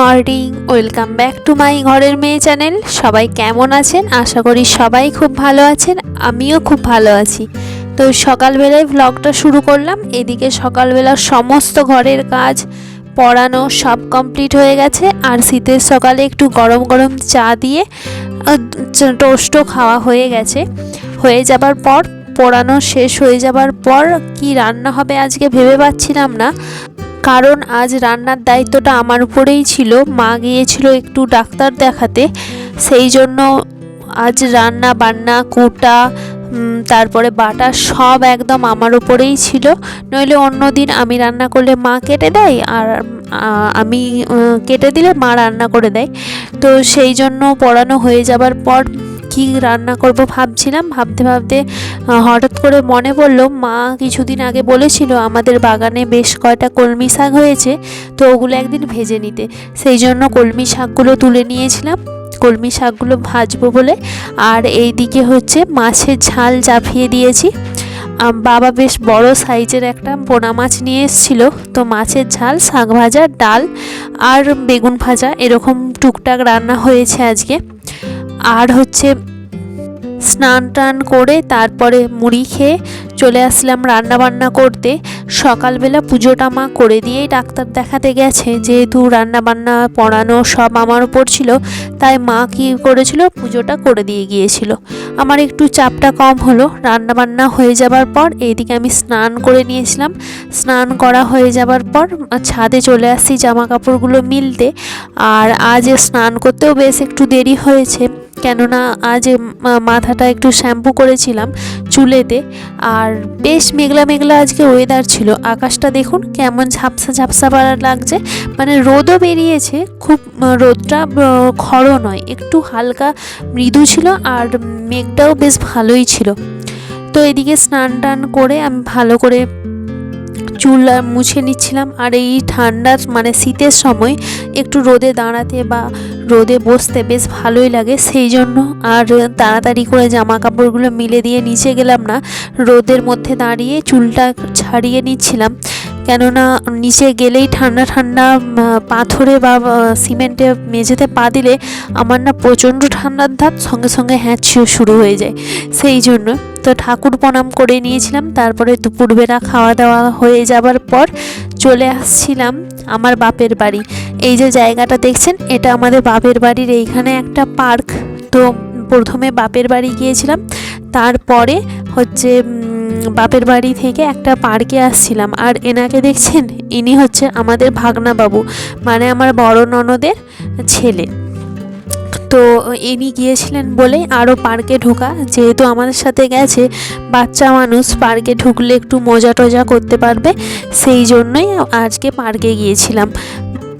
Morning, welcome back to my ঘরের মেয়ে channel. সবাই কেমন আছেন? আশা করি সবাই খুব ভালো আছেন, আমিও খুব ভালো আছি। তো সকালবেলায় ভ্লগটা শুরু করলাম, এদিকে সকালবেলা সমস্ত ঘরের কাজ পড়ানো সব কমপ্লিট হয়ে গেছে। আর শীতের সকালে একটু গরম গরম চা দিয়ে টোস্টও খাওয়া হয়ে গেছে। হয়ে যাবার পর, পড়ানো শেষ হয়ে যাবার পর কি রান্না হবে আজকে ভেবে পাচ্ছিলাম না। কারণ আজ রান্নার দায়িত্বটা আমার উপরেই ছিল। মা গিয়েছিল একটু ডাক্তার দেখাতে। সেই জন্য আজ রান্না, বান্না, কুটা তারপরে বাটা সব একদম আমার উপরেই ছিল। নইলে অন্য দিন আমি রান্না করলে মা কেটে দেয় আর আমি কেটে দিলে মা রান্না করে দেয়। তো সেই জন্য পড়ানো হয়ে যাবার পর কি রান্না করব ভাবছিলাম। ভাবতে ভাবতে হঠাৎ করে মনে পড়ল, মা কিছুদিন আগে বলেছিল আমাদের বাগানে বেশ কয়টা কলমি শাক হয়েছে, তো ওগুলো একদিন ভেজে নিতে। সেই জন্য কলমি শাকগুলো তুলে নিয়েছিলাম। কলমি শাকগুলো ভাজবো বলে। আর এই দিকে হচ্ছে মাছের ঝাল চাপিয়ে দিয়েছি। বাবা বেশ বড় সাইজের একটা পোনা মাছ নিয়ে এসেছিল। তো মাছের ঝাল, শাক ভাজা, ডাল আর বেগুন ভাজা এরকম টুকটাক রান্না হয়েছে আজকে। আর হচ্ছে স্নান টান করে তারপরে মুড়ি খেয়ে চলে আসলাম রান্না বান্না করতে। সকালবেলা পুজোটা মা করে দিয়েই ডাক্তার দেখাতে গেছে। যেহেতু রান্না বান্না পড়ানো সব আমার উপর ছিল, তাই মা কি করেছিল? পুজোটা করে দিয়ে গিয়েছিল। আমার একটু চাপটা কম হলো। রান্না বান্না হয়ে যাবার পর এইদিকে আমি স্নান করে নিয়েছিলাম। স্নান করা হয়ে যাবার পর ছাদে চলে আসছি জামা কাপড়গুলো মিলতে। আর আজ স্নান করতেও বেশ একটু দেরি হয়েছে। কেননা আজ মাথাটা একটু শ্যাম্পু করেছিলাম চুলেতে আর বেশ মেঘলা মেঘলা আজকে ওয়েদার ছিল। আকাশটা দেখুন কেমন ঝাপসা ঝাপসা পাড়া লাগছে। মানে রোদও বেরিয়েছে, খুব রোদটা খড়ো নয়, একটু হালকা মৃদু ছিল আর মেঘটাও বেশ ভালোই ছিল। তো এদিকে স্নান টান করে আমি ভালো করে চুল মুছে নিচ্ছিলাম। আর এই ঠান্ডার মানে শীতের সময় একটু রোদে দাঁড়াতে বা রোদে বসতে বেশ ভালোই লাগে। সেই জন্য আর তাড়াতাড়ি করে জামা কাপড়গুলো মিলে দিয়ে নিচে গেলাম না, রোদের মধ্যে দাঁড়িয়ে চুলটা ছাড়িয়ে নিচ্ছিলাম। কেননা নিচে গেলেই ঠান্ডা ঠান্ডা পাথরে বা সিমেন্টে মেঝেতে পা দিলে আমার না প্রচণ্ড ঠান্ডার ধাপ সঙ্গে সঙ্গে হ্যাঁ শুরু হয়ে যায়। সেই জন্য তো ঠাকুর প্রণাম করে নিয়েছিলাম। তারপরে দুপুরবেলা খাওয়া দাওয়া হয়ে যাবার পর চলে আসছিলাম আমার বাপের বাড়ি। এই যে জায়গাটা দেখছেন, এটা আমাদের বাপের বাড়ির এইখানে একটা পার্ক। তো প্রথমে বাপের বাড়ি গিয়েছিলাম, তারপরে হচ্ছে বাপের বাড়ি থেকে একটা পার্কে আসছিলাম। আর এনাকে দেখছেন, ইনি হচ্ছে আমাদের ভাগনা বাবু মানে আমার বড় ননদের ছেলে। তো ইনি গিয়েছিলেন বলে আরও পার্কে ঢোকা। যেহেতু আমাদের সাথে গেছে, বাচ্চা মানুষ পার্কে ঢুকলে একটু মজা টজা করতে পারবে, সেই জন্যই আজকে পার্কে গিয়েছিলাম।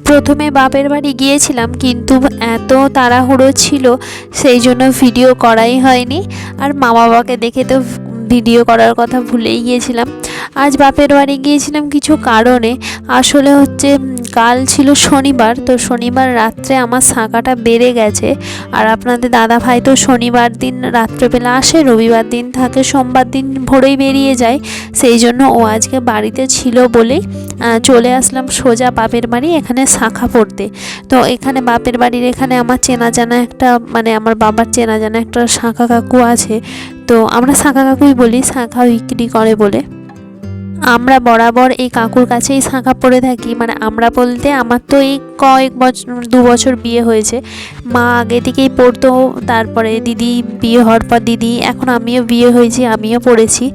প্রথমে বাপের বাড়ি গিয়েছিলাম, কিন্তু এত তাড়াহুড়ো ছিল, সেই জন্য ভিডিও করাই হয়নি। আর মা বাবাকে দেখে তো ভিডিও করার কথা ভুলেই গিয়েছিলাম। আজ বাপের বাড়ি গিয়েছিলাম কিছু কারণে। আসলে হচ্ছে কাল ছিল শনিবার, তো শনিবার রাত্রে আমার শাঁখাটা বেড়ে গেছে। আর আপনাদের দাদা ভাই তো শনিবার দিন রাত্রেবেলা আসে, রবিবার দিন থাকে, সোমবার দিন ভোরেই বেরিয়ে যায়। সেই জন্য ও আজকে বাড়িতে ছিল বলেই চলে আসলাম সোজা বাপের বাড়ি, এখানে শাঁখা পড়তে। তো এখানে বাপের বাড়ির এখানে আমার চেনা জানা একটা মানে আমার বাবার চেনা জানা একটা শাঁখা কাকু আছে। তো আমরা শাঁখা কাকুই বলি, শাঁখা বিক্রি করে বলে। আমরা বরাবর এই কাকুর কাছেই শাঁখা পড়ে থাকি। মানে আমরা বলতে আমার তো এই কয়েক বছর দু বছর বিয়ে হয়েছে। মা আগে থেকেই পড়তো, তারপরে দিদি বিয়ে হওয়ার পর দিদি, এখন আমিও বিয়ে হয়েছি, আমিও পড়েছি।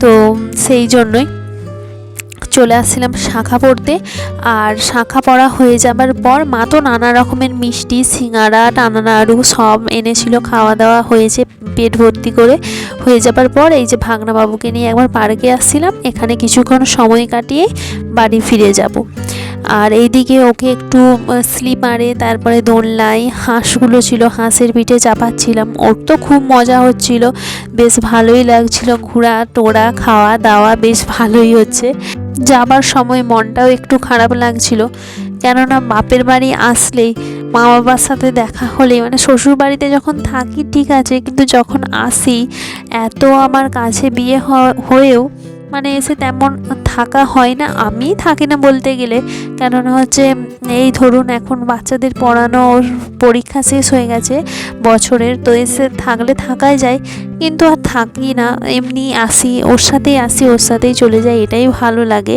তো সেই জন্যই চলে আসছিলাম শাখা পড়তে। আর শাখা পড়া হয়ে যাবার পর মা তো নানা রকমের মিষ্টি, সিঙ্গারা, টানা নাড়ু সব এনেছিল, খাওয়া দাওয়া হয়েছে, পেট ভর্তি করে হয়ে যাবার পর এই যে ভাগনা বাবুকে নিয়ে একবার পার্কে আসছিলাম। এখানে কিছুক্ষণ সময় কাটিয়ে বাড়ি ফিরে যাব। আর এইদিকে ওকে একটু স্লিপারে তারপরে দোলনায় হাঁসগুলো ছিল, হাঁসের পিঠে চাপাচ্ছিলাম। ওর তো খুব মজা হচ্ছিল। বেশ ভালোই লাগছিল ঘোরা টোরা খাওয়া দাওয়া বেশ ভালোই হচ্ছে। যাবার সময় মনটাও একটু খারাপ লাগছিল। কেননা বাপের বাড়ি আসলেই মা বাবার সাথে দেখা হলেই মানে শ্বশুর বাড়িতে যখন থাকি ঠিক আছে, কিন্তু যখন আসি, এত আমার কাছে বিয়ে হয়েও মানে এসে তেমন থাকা হয় না। আমি থাকি না বলতে গেলে। কেননা হচ্ছে, এই ধরুন এখন বাচ্চাদের পড়ানোর পরীক্ষা শেষ হয়ে গেছে বছরের, তো এসে থাকলে থাকাই যায়। কিন্তু আর থাকি না, এমনি আসি, ওর সাথেই আসি, ওর সাথেই চলে যাই, এটাই ভালো লাগে।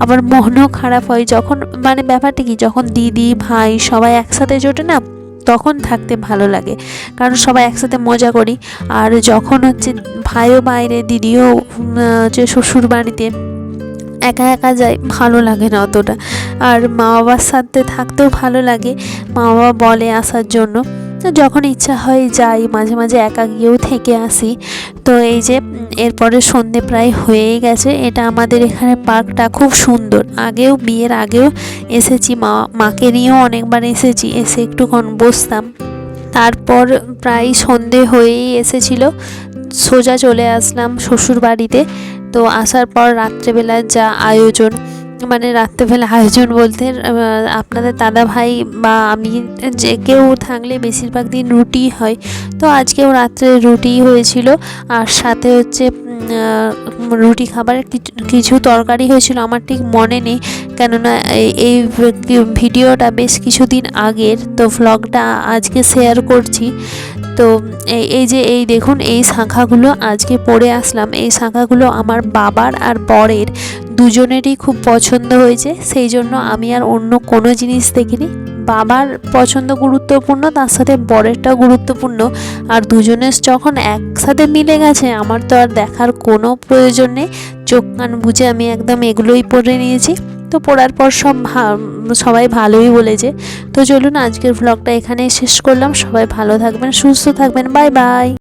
আবার মনও খারাপ হয়, যখন মানে ব্যাপারটা কি, যখন দিদি, ভাই সবাই একসাথে জোটে না তখন থাকতে ভালো লাগে। কারণ সবাই একসাথে মজা করি। আর যখন হচ্ছে ভাইও বাইরে, দিদিও হচ্ছে শ্বশুর বাড়িতে একা একা যাই, ভালো লাগে না অতটা। আর মা বাবার সাথে থাকতেও ভালো লাগে। মা বাবা বলে আসার জন্য। তো যখন ইচ্ছা হয় যাই, মাঝে মাঝে একা গিয়েও থেকে আসি। তো এই যে, এরপরে সন্ধে প্রায় হয়েই গেছে। এটা আমাদের এখানে পার্কটা খুব সুন্দর। আগেও, বিয়ের আগেও এসেছি। মা, মাকে নিয়েও অনেকবার এসেছি। এসে একটুক্ষণ বসতাম। তারপর প্রায় সন্ধে হয়েই এসেছিল। সোজা চলে আসলাম শ্বশুর বাড়িতে তো আসার পর রাত্রেবেলার যা আয়োজন মানে রাত্রেবেলা আয়োজন বলতে আপনাদের দাদা ভাই বা আমি যে কেউ থাকলে বেশিরভাগ দিন রুটি হয়। তো আজকেও রাত্রে রুটি হয়েছিল, আর সাথে হচ্ছে রুটি খাবারের কিছু তরকারি হয়েছিল, আমার ঠিক মনে নেই। কেননা এই- ভিডিওটা বেশ কিছুদিন আগের, তো ভ্লগটা আজকে শেয়ার করছি। তো এই যে, এই দেখুন, এই শাঁখাগুলো আজকে পরে আসলাম। এই শাঁখাগুলো আমার বাবার আর বরের। দুজনেরই খুব পছন্দ হয়েছে, সেই জন্য আমি আর অন্য কোনো জিনিস দেখিনি। বাবার পছন্দ গুরুত্বপূর্ণ, তার সাথে বরেরটাও গুরুত্বপূর্ণ। আর দুজনের যখন একসাথে মিলে গেছে, আমার তো আর দেখার কোনো প্রয়োজন নেই। চোখ কান বুঝে আমি একদম এগুলোই পরে নিয়েছি। তো পড়ার পর সব সবাই ভালোই বলেছে। তো চলুন, আজকের ভ্লগটা এখানেই শেষ করলাম। সবাই ভালো থাকবেন, সুস্থ থাকবেন। Bye bye.